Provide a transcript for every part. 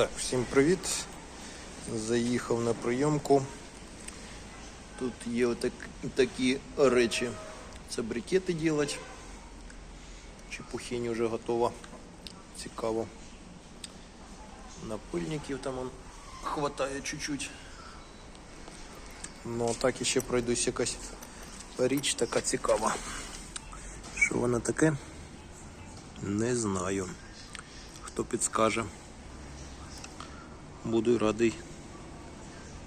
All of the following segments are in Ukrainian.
Так, всім привіт. Заїхав на прийомку. Тут є отак, такі речі. Це брикети ділать. Чепухінь вже готова. Цікаво. Напильників там он хватає чуть-чуть. Ну, так іще пройдусь якась річ така цікава. Що вона таке? Не знаю. Хто підскаже. Буду радий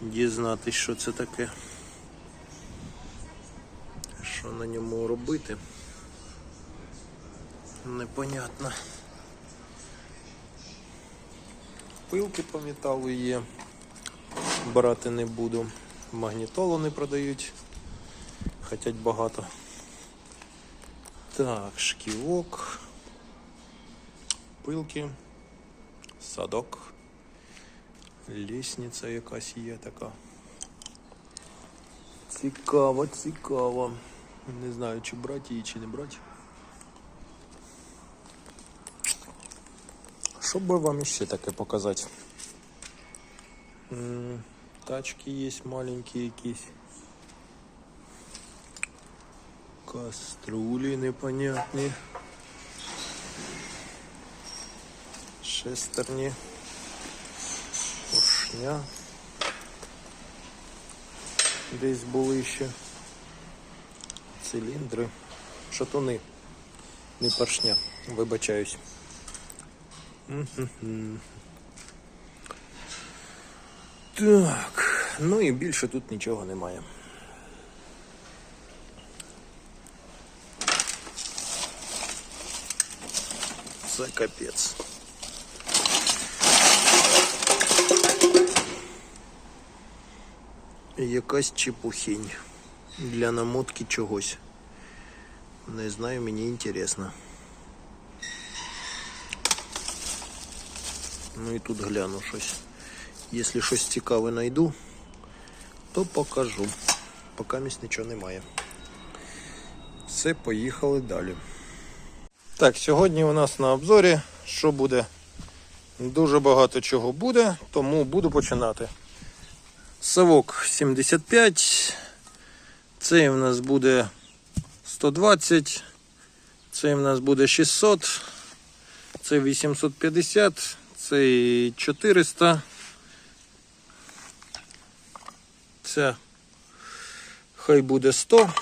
дізнатись, що це таке. Що на ньому робити? Непонятно. Пилки по металу є. Брати не буду. Магнітолу не продають. Хотять багато. Так, шківок. Пилки. Садок. Лісниця якась є така. Цікаво, цікаво. Не знаю, чи брати її, чи не брати. Що би вам іще таке показати? Тачки є маленькі якісь. Каструлі непонятні. Шестерні. Поршня. Десь були ще. Циліндри. Шатуни. Не поршня. Вибачаюсь. Так. Ну і більше тут нічого немає. Це капець. Якась чепухінь для намотки чогось. Не знаю, мені інтересно. Ну і тут гляну щось. Якщо щось цікаве знайду, то покажу. Поки місць нічого немає. Все, поїхали далі. Так, сьогодні у нас на обзорі що буде? Дуже багато чого буде, тому буду починати. Совок 75. Цей в нас буде 120. Цей в нас буде 600. Цей 850. Цей 400. Ця хай буде 100.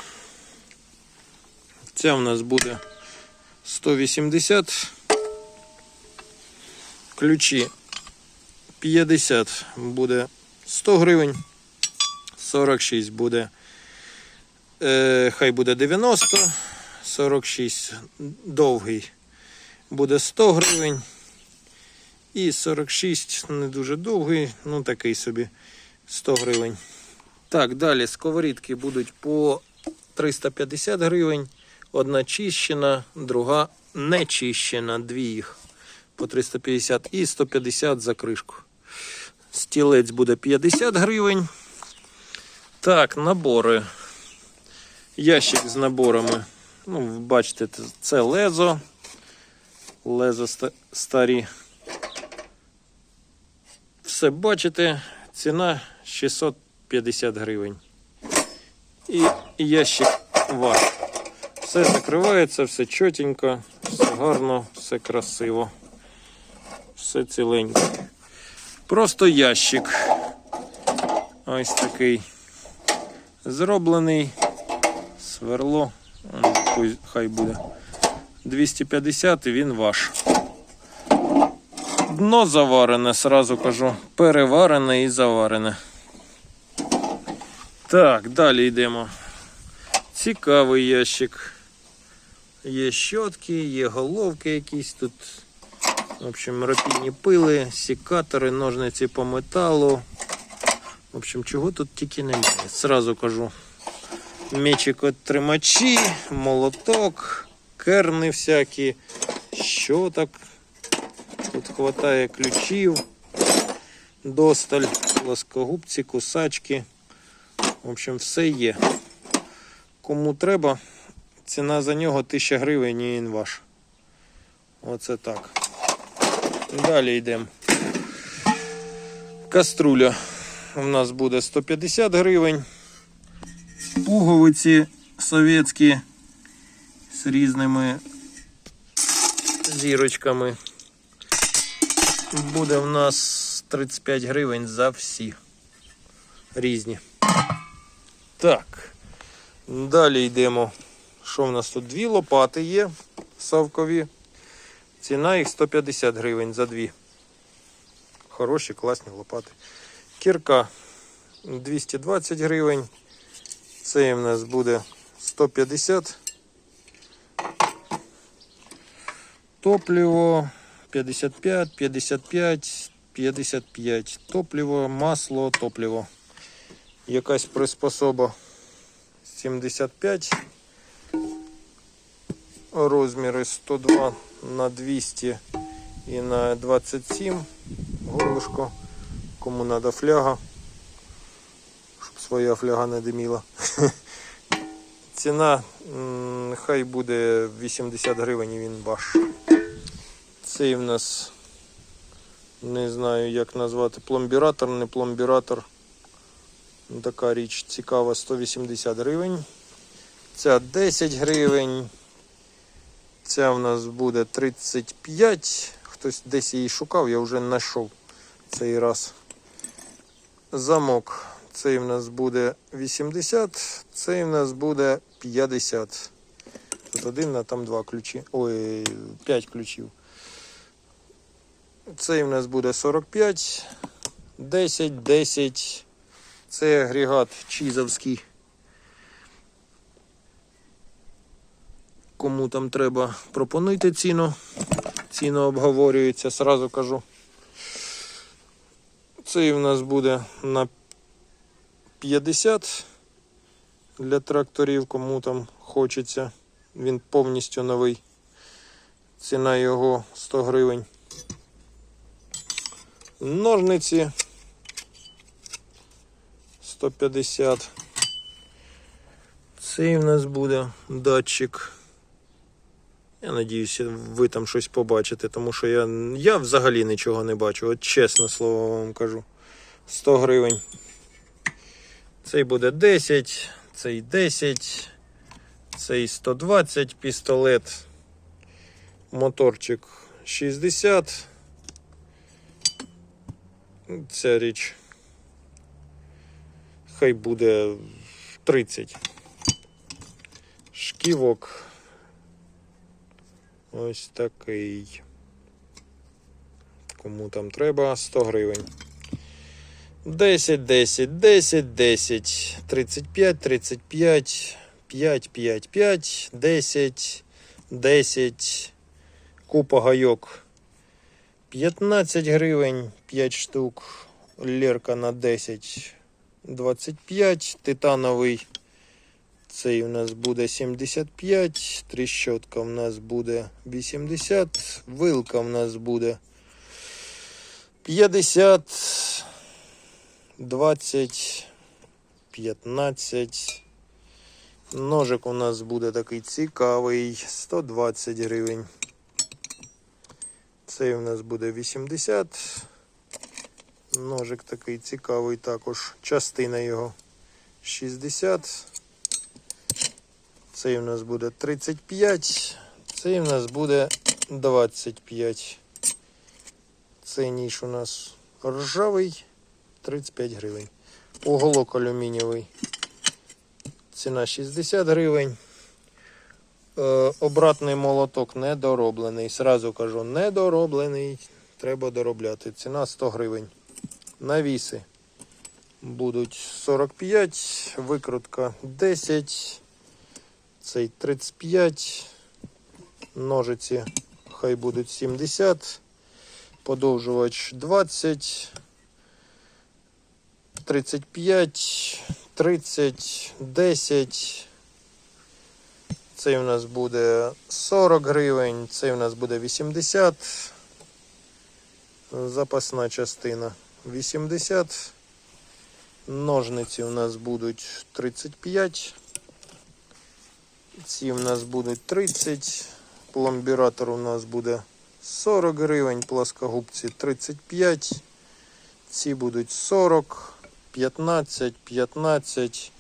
Ця в нас буде 180. Ключі 50 буде 100 гривень. 46 буде. Е, хай буде 90. 46 довгий буде 100 гривень. І 46 не дуже довгий, ну такий собі 100 гривень. Так, далі сковорідки будуть по 350 гривень. Одна чищена, друга не чищена, дві їх по 350 і 150 за кришку. Стілець буде 50 гривень. Так, набори. Ящик з наборами. Ну, бачите, це лезо. Лезо старі. Все бачите, ціна 650 гривень. І ящик ваш. Все закривається, все чотенько, все гарно, все красиво. Все ціленько. Просто ящик. Ось такий зроблений. Сверло. Хай буде. 250 і він ваш. Дно заварене, сразу кажу. Переварене і заварене. Так, далі йдемо. Цікавий ящик. Є щотки, є головки якісь тут. В общем, рапійні пили, секатори, ножниці по металу. В общем, чого тут тільки немає. Сразу кажу. Мечик тримачі, молоток, керни всякі, щоток. Тут хватає ключів, досталь, плоскогубці, кусачки. В общем, все є. Кому треба, ціна за нього 1000 гривень і він ваш. Оце так. Далі йдемо. Каструля у нас буде 150 гривень. Пуговиці совєтські з різними зірочками. Буде в нас 35 гривень за всі. Різні. Так. Далі йдемо. Що в нас тут? Дві лопати є савкові. Ціна їх 150 гривень за дві. Хороші, класні лопати. Кірка 220 гривень. Це в нас буде 150. Топливо 55, 55, 55. Топливо, масло, топливо. Якась приспособа 75. Розміри 102 на 200 і на 27 горлышко. Кому треба фляга, щоб своя фляга не диміла. Ціна хай буде 80 гривень він ваш. Цей в нас не знаю як назвати пломбіратор, не пломбіратор. Така річ цікава 180 гривень. Ця 10 гривень. Ця в нас буде 35. Хтось десь її шукав, я вже знайшов цей раз. Замок. Цей в нас буде 80, цей в нас буде 50. Тут один, а там два ключі. Ой, 5 ключів. Цей в нас буде 45, 10, 10. Це агрегат чізовський. Кому там треба, пропонуйте ціну. Ціну обговорюється, сразу кажу. Цей в нас буде на 50 для тракторів, кому там хочеться. Він повністю новий. Ціна його 100 гривень. Ножниці 150. Цей в нас буде датчик. Я надіюся, ви там щось побачите, тому що я, я взагалі нічого не бачу. От чесне слово вам кажу. 100 гривень. Цей буде 10, цей 10, цей 120 пістолет. Моторчик 60. Ця річ. Хай буде 30. Шківок. Ось такий. Кому там треба 100 гривень. 10, 10, 10, 10, 35, 35, 5, 5, 5, 10, 10, купа гайок. 15 гривень, 5 штук, лерка на 10, 25, титановий. Цей у нас буде 75, тріщотка у нас буде 80, вилка у нас буде 50, 20, 15. Ножик у нас буде такий цікавий, 120 гривень. Цей у нас буде 80. Ножик такий цікавий також. Частина його 60. Цей у нас буде 35. Цей у нас буде 25. Цей ніж у нас ржавий 35 гривень. Уголок алюмінієвий. Ціна 60 гривень. Е, обратний молоток недороблений. Сразу кажу, недороблений. Треба доробляти. Ціна 100 гривень. Навіси будуть 45, викрутка 10, цей 35, ножиці хай будуть 70, подовжувач 20, 35, 30, 10. Цей у нас буде 40 гривень, цей у нас буде 80. Запасна частина 80. Ножниці у нас будуть 35. Ці у нас будуть 30. Пломбіратор у нас буде 40 гривень, плоскогубці 35. Ці будуть 40, 15, 15.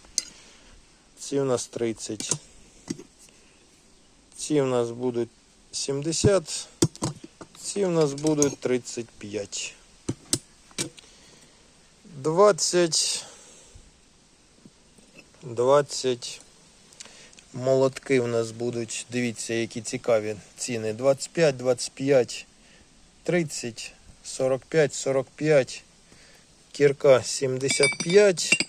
Ці у нас 30. Ці у нас будуть 70. Ці у нас будуть 35. 20. 20. Молотки у нас будуть, дивіться, які цікаві ціни. 25, 25, 30, 45, 45. Кірка 75.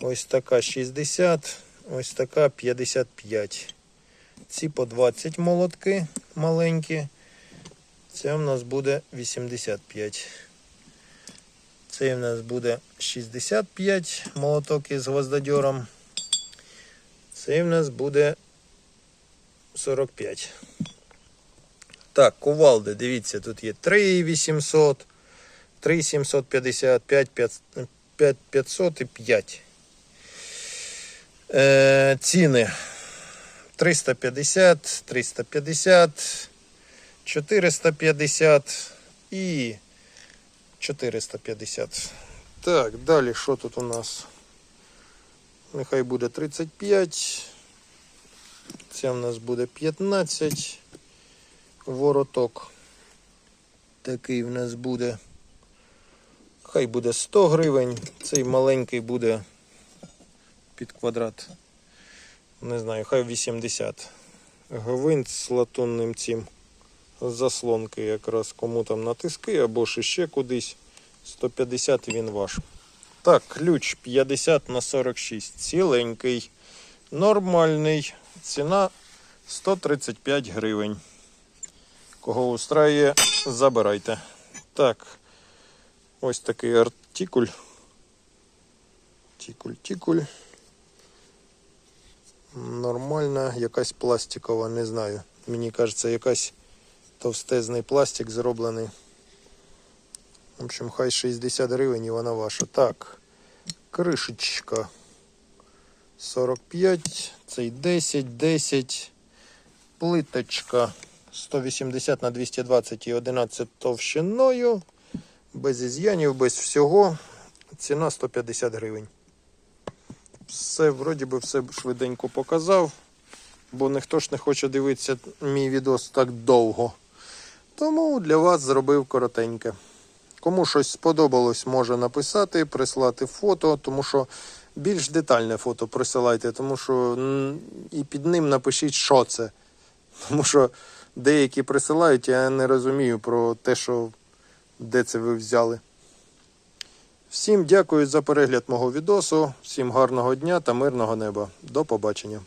Ось така 60. Ось така 55. Ці по 20 молотки маленькі. Це в нас буде 85. Це в нас буде 65 молоток із гвоздодьором. Це в нас буде 45. Так, кувалди, дивіться, тут є 3800, 3750, 5500 і 5. Е, ціни 350, 350, 450 і 450. Так, далі що тут у нас? Нехай буде 35. Це в нас буде 15. Вороток. Такий в нас буде. Хай буде 100 гривень. Цей маленький буде під квадрат. Не знаю, хай 80. Гвинт з латунним цим заслонки якраз кому там на тиски або ще кудись. 150 він ваш. Так, ключ 50 на 46. Ціленький. Нормальний. Ціна 135 гривень. Кого устраює, забирайте. Так. Ось такий артикуль. Тікуль, тікуль. Нормальна, якась пластикова, не знаю. Мені кажеться, якась товстезний пластик зроблений. В общем, хай 60 гривень і вона ваша. Так, кришечка 45, цей 10, 10, плиточка 180 на 220 і 11 товщиною. Без із'янів, без всього. Ціна 150 гривень. Все, вроді би, все швиденько показав, бо ніхто ж не хоче дивитися мій відос так довго. Тому для вас зробив коротеньке. Кому щось сподобалось, може написати, прислати фото, тому що більш детальне фото присилайте, тому що і під ним напишіть, що це. Тому що деякі присилають, я не розумію про те, що де це ви взяли. Всім дякую за перегляд мого відосу, всім гарного дня та мирного неба. До побачення.